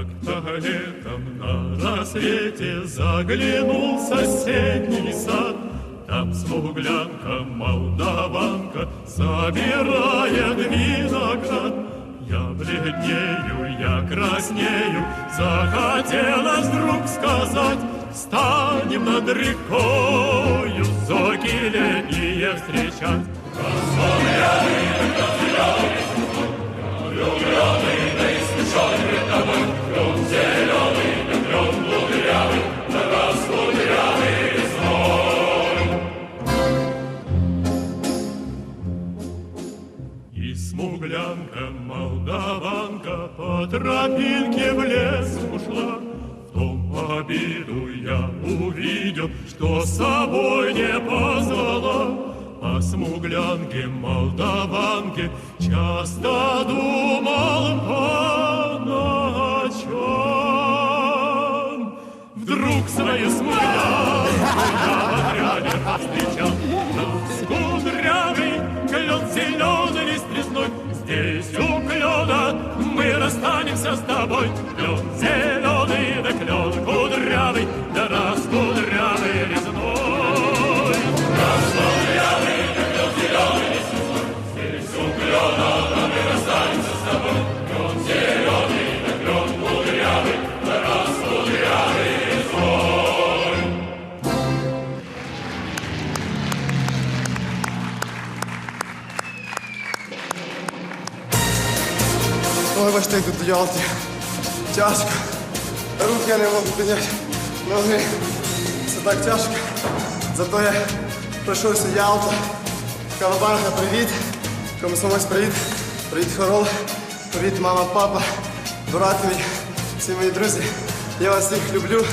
Как-то летом на рассвете заглянул в соседний сад. Там смуглянка, молдаванка собирает виноград. Я бледнею, я краснею, захотелось вдруг сказать, Станем над рекою зорки летние встречать. И смуглянка, молдаванка по тропинке в лес ушла. В том обиду я увидел, что собой не позвала. О смуглянке, молдаванке часто думал Свою смуглянку я в отряде повстречал. Нас кудрявый клен зеленый лист лесной. Здесь у мы расстанемся с тобой. Клен зеленый, да клен кудрявый, да раз кудрявый лесной. Раз кудрявый, да клен зеленый лист лесной. Здесь у клена Ой, як тут Ялті. Тяжко. Руки я не можу підняти. Ноги. Це так тяжко. Зато я пройшовся Ялта. Кавабанга, привіт. Комсомольськ, привіт. Привіт, Хорол. Привіт, мама, папа, брат мій, всі мої друзі. Я вас всіх люблю.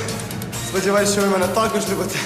Сподіваюсь, що ви мене також любите.